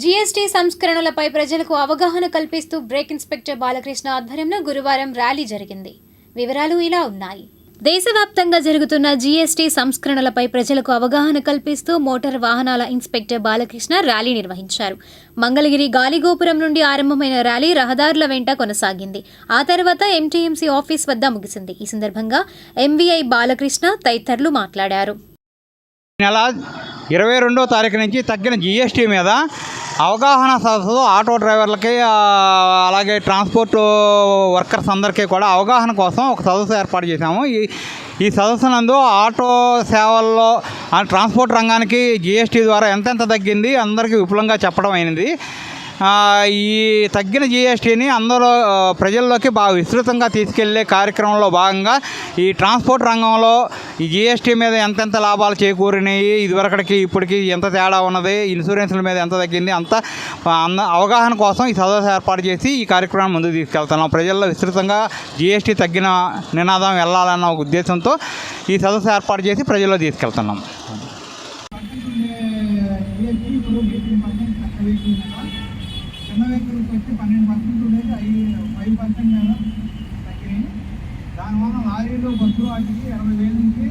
GST సంస్కరణలపై ప్రజలకు అవగాహన కల్పిస్తూ బ్రేక్ ఇన్స్పెక్టర్ బాలకృష్ణ ఆధ్వర్యంలో గురువారం ర్యాలీ జరిగింది. వివరాలు ఇలా ఉన్నాయి. దేశవ్యాప్తంగా జరుగుతున్న జీఎస్టీ సంస్కరణలపై ప్రజలకు అవగాహన కల్పిస్తూ మోటార్ వాహనాల ఇన్స్పెక్టర్ బాలకృష్ణ ర్యాలీ నిర్వహించారు. మంగళగిరి గాలిగోపురం నుండి ఆరంభమైన ర్యాలీ రహదారుల వెంట కొనసాగింది. ఆ తర్వాత ఎంటీఎంసీ ఆఫీస్ వద్ద ముగిసింది. ఈ సందర్భంగా ఎంవీఐ బాలకృష్ణ తదితరులు మాట్లాడారు. ఇరవై రెండో తారీఖు నుంచి తగ్గిన జిఎస్టీ మీద అవగాహన సదస్సు ఆటో డ్రైవర్లకి అలాగే ట్రాన్స్పోర్ట్ వర్కర్స్ అందరికీ కూడా అవగాహన కోసం ఒక సదస్సు ఏర్పాటు చేశాము. ఈ ఈ సదస్సు నందు ఆటో సేవల్లో ఆ ట్రాన్స్పోర్ట్ రంగానికి జిఎస్టీ ద్వారా ఎంతెంత తగ్గింది అందరికీ విపులంగా చెప్పడం అయినది. ఈ తగ్గిన జిఎస్టీని అందరూ ప్రజల్లోకి బాగా విస్తృతంగా తీసుకెళ్ళే కార్యక్రమంలో భాగంగా ఈ ట్రాన్స్పోర్ట్ రంగంలో ఈ జిఎస్టీ మీద ఎంతెంత లాభాలు చేకూరినాయి ఇదివరకటికి ఇప్పటికి ఎంత తేడా ఉన్నది ఇన్సూరెన్స్ల మీద ఎంత తగ్గింది అంత అవగాహన కోసం ఈ సదస్సు ఏర్పాటు చేసి ఈ కార్యక్రమాన్ని ముందుకు తీసుకెళ్తున్నాం. ప్రజల్లో విస్తృతంగా జిఎస్టీ తగ్గిన నినాదం వెళ్ళాలన్న ఒక ఉద్దేశంతో ఈ సదస్సు ఏర్పాటు చేసి ప్రజల్లో తీసుకెళ్తున్నాం. చిన్న వెహికల్కి వచ్చి పన్నెండు పర్సెంట్ ఉండేది ఐదు ఫైవ్ పర్సెంట్ మీద తగ్గినాయి దానివల్ల లారీలు బస్సులు వాటికి ఇరవై వేల నుంచి